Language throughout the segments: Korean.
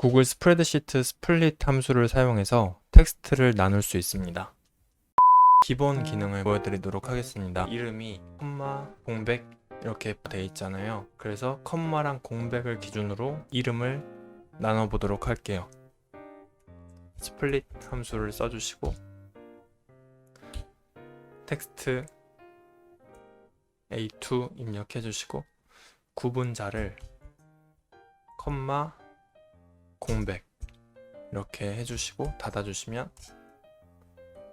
구글 스프레드시트 스플릿 함수를 사용해서 텍스트를 나눌 수 있습니다. 기본 기능을 보여드리도록 하겠습니다. 이름이 컴마, 공백 이렇게 돼 있잖아요. 그래서 컴마랑 공백을 기준으로 이름을 나눠 보도록 할게요. 스플릿 함수를 써주시고 텍스트 A2 입력해 주시고 구분자를 컴마 공백 이렇게 해주시고 닫아주시면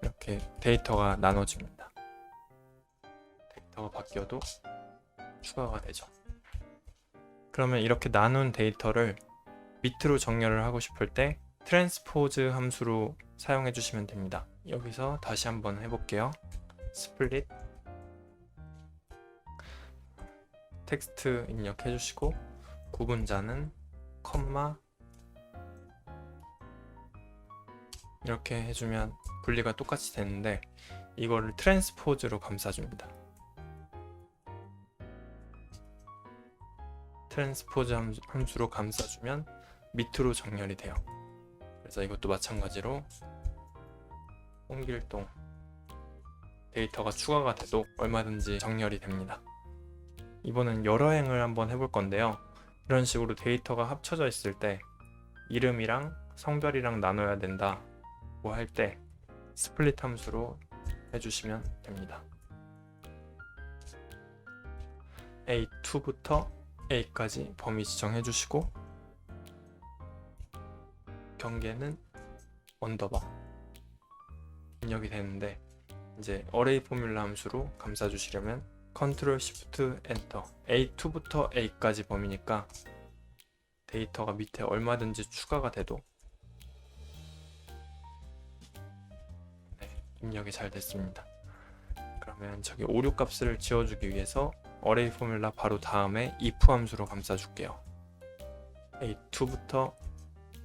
이렇게 데이터가 나눠집니다. 데이터가 바뀌어도 추가가 되죠. 그러면 이렇게 나눈 데이터를 밑으로 정렬을 하고 싶을 때 트랜스포즈 함수로 사용해 주시면 됩니다. 여기서 다시 한번 해볼게요. 스플릿 텍스트 입력해 주시고 구분자는 컴마 이렇게 해주면 분리가 똑같이 되는데 이거를 트랜스포즈로 감싸줍니다. 트랜스포즈 함수- 함수로 감싸주면 밑으로 정렬이 돼요. 그래서 이것도 마찬가지로 홍길동 데이터가 추가가 돼도 얼마든지 정렬이 됩니다. 이번엔 여러 행을 한번 해볼 건데요. 이런 식으로 데이터가 합쳐져 있을 때 이름이랑 성별이랑 나눠야 된다 고할때 스플릿 함수로 해주시면 됩니다. A2부터 A까지 범위 지정해 주시고 경계는 언더바 입력이 되는데 이제 어레이 포뮬라 함수로 감싸 주시려면 컨트롤 시프트 엔터 A2부터 A까지 범위니까 데이터가 밑에 얼마든지 추가가 돼도 입력이 잘 됐습니다. 그러면 저기 오류 값을 지워주기 위해서 어레이 포뮬라 바로 다음에 if 함수로 감싸줄게요. A2부터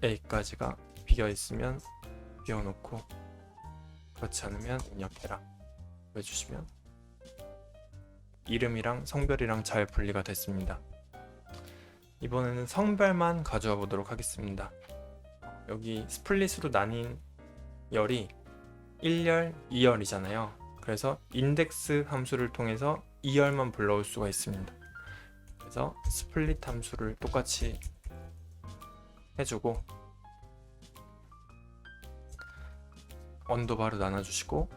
A까지가 비어 있으면 비워놓고 그렇지 않으면 입력해라 해주시면 이름이랑 성별이랑 잘 분리가 됐습니다. 이번에는 성별만 가져와 보도록 하겠습니다. 여기 스플릿으로 나뉜 열이 1열, 2열이잖아요. 그래서 인덱스 함수를 통해서 2열만 불러올 수가 있습니다. 그래서 스플릿 함수를 똑같이 해주고 언더바로 나눠주시고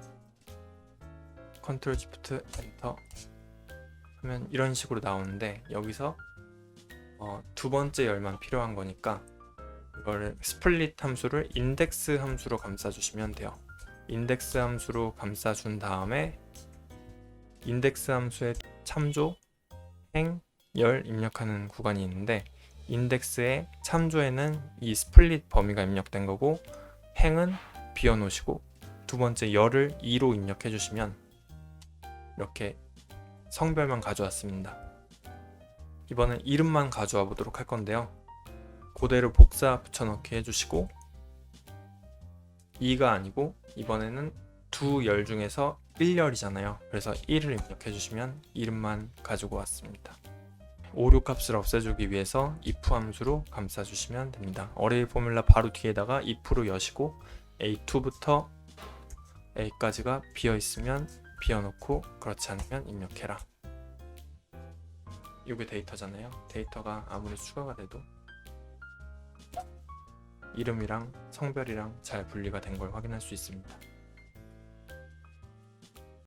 컨트롤 시프트 엔터 하면 이런 식으로 나오는데 여기서 어, 두 번째 열만 필요한 거니까 이거를 스플릿 함수를 인덱스 함수로 감싸주시면 돼요. 인덱스 함수로 감싸준 다음에 인덱스 함수의 참조, 행, 열 입력하는 구간이 있는데 인덱스의 참조에는 이 스플릿 범위가 입력된 거고 행은 비워 놓으시고 두 번째 열을 2로 입력해 주시면 이렇게 성별만 가져왔습니다. 이번엔 이름만 가져와 보도록 할 건데요. 그대로 복사 붙여넣기 해주시고 2가 아니고 이번에는 두 열 중에서 1열이잖아요. 그래서 1을 입력해 주시면 이름만 가지고 왔습니다. 오류 값을 없애주기 위해서 if 함수로 감싸주시면 됩니다. 어레이 포뮬라 바로 뒤에다가 if로 여시고 a2부터 a까지가 비어 있으면 비워놓고 그렇지 않으면 입력해라. 이게 데이터잖아요. 데이터가 아무리 추가가 돼도 이름이랑 성별이랑 잘 분리가 된 걸 확인할 수 있습니다.